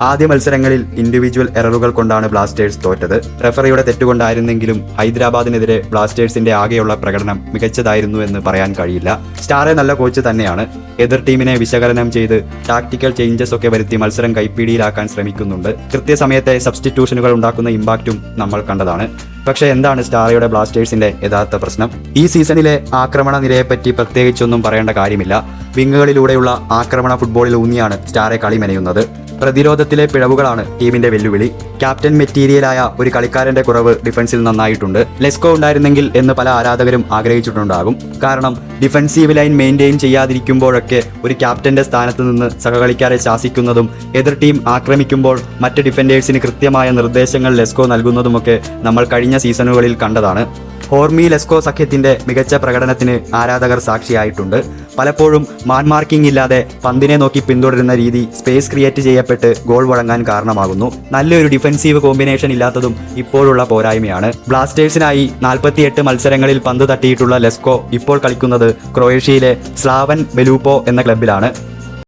ആദ്യ മത്സരങ്ങളിൽ ഇൻഡിവിജ്വൽ എററുകൾ കൊണ്ടാണ് ബ്ലാസ്റ്റേഴ്സ് തോറ്റത്. റെഫറിയുടെ തെറ്റുകൊണ്ടായിരുന്നെങ്കിലും ഹൈദരാബാദിനെതിരെ ബ്ലാസ്റ്റേഴ്സിന്റെ ആകെയുള്ള പ്രകടനം മികച്ചതായിരുന്നു എന്ന് പറയാൻ കഴിയില്ല. സ്റ്റാറെ നല്ല കോച്ച് തന്നെയാണ്. എതിർ ടീമിനെ വിശകലനം ചെയ്ത് ടാക്ടിക്കൽ ചേഞ്ചസ് ഒക്കെ വരുത്തി മത്സരം കൈപ്പിടിയിലാക്കാൻ ശ്രമിക്കുന്നുണ്ട്. കൃത്യസമയത്തെ സബ്സ്റ്റിറ്റ്യൂഷനുകൾ ഉണ്ടാക്കുന്ന ഇമ്പാക്റ്റും നമ്മൾ കണ്ടതാണ്. പക്ഷേ എന്താണ് സ്റ്റാറയുടെ ബ്ലാസ്റ്റേഴ്സിന്റെ യഥാർത്ഥ പ്രശ്നം? ഈ സീസണിലെ ആക്രമണ നിരയെപ്പറ്റി പ്രത്യേകിച്ചൊന്നും പറയേണ്ട കാര്യമില്ല. വിങ്ങുകളിലൂടെയുള്ള ആക്രമണ ഫുട്ബോളിൽ ഊന്നിയാണ് സ്റ്റാറെ കളി മെനയുന്നത്. പ്രതിരോധത്തിലെ പിഴവുകളാണ് ടീമിന്റെ വെല്ലുവിളി. ക്യാപ്റ്റൻ മെറ്റീരിയലായ ഒരു കളിക്കാരന്റെ കുറവ് ഡിഫൻസിൽ നന്നായിട്ടുണ്ട്. ലെസ്കോ ഉണ്ടായിരുന്നെങ്കിൽ എന്ന് പല ആരാധകരും ആഗ്രഹിച്ചിട്ടുണ്ടാകും. കാരണം ഡിഫൻസീവ് ലൈൻ മെയിന്റെയിൻ ചെയ്യാതിരിക്കുമ്പോഴൊക്കെ ഒരു ക്യാപ്റ്റന്റെ സ്ഥാനത്ത് നിന്ന് സഹകളിക്കാരെ ശാസിക്കുന്നതും എതിർ ടീം ആക്രമിക്കുമ്പോൾ മറ്റ് ഡിഫൻഡേഴ്സിന് കൃത്യമായ നിർദ്ദേശങ്ങൾ ലെസ്കോ നൽകുന്നതുമൊക്കെ നമ്മൾ കഴിഞ്ഞ സീസണുകളിൽ കണ്ടതാണ്. ഹോർമി ലെസ്കോ സഖ്യത്തിന്റെ മികച്ച പ്രകടനത്തിന് ആരാധകർ സാക്ഷിയായിട്ടുണ്ട്. പലപ്പോഴും മാൻ മാർക്കിംഗ് ഇല്ലാതെ പന്തിനെ നോക്കി പിന്തുടരുന്ന രീതി സ്പേസ് ക്രിയേറ്റ് ചെയ്യപ്പെട്ട് ഗോൾ വഴങ്ങാൻ കാരണമാകുന്നു. നല്ലൊരു ഡിഫൻസീവ് കോമ്പിനേഷൻ ഇല്ലാത്തതും ഇപ്പോഴുള്ള പോരായ്മയാണ്. ബ്ലാസ്റ്റേഴ്സിനായി നാൽപ്പത്തിയെട്ട് മത്സരങ്ങളിൽ പന്ത് തട്ടിയിട്ടുള്ള ലെസ്കോ ഇപ്പോൾ കളിക്കുന്നത് ക്രൊയേഷ്യയിലെ സ്ലാവൻ ബെലൂപ്പോ എന്ന ക്ലബിലാണ്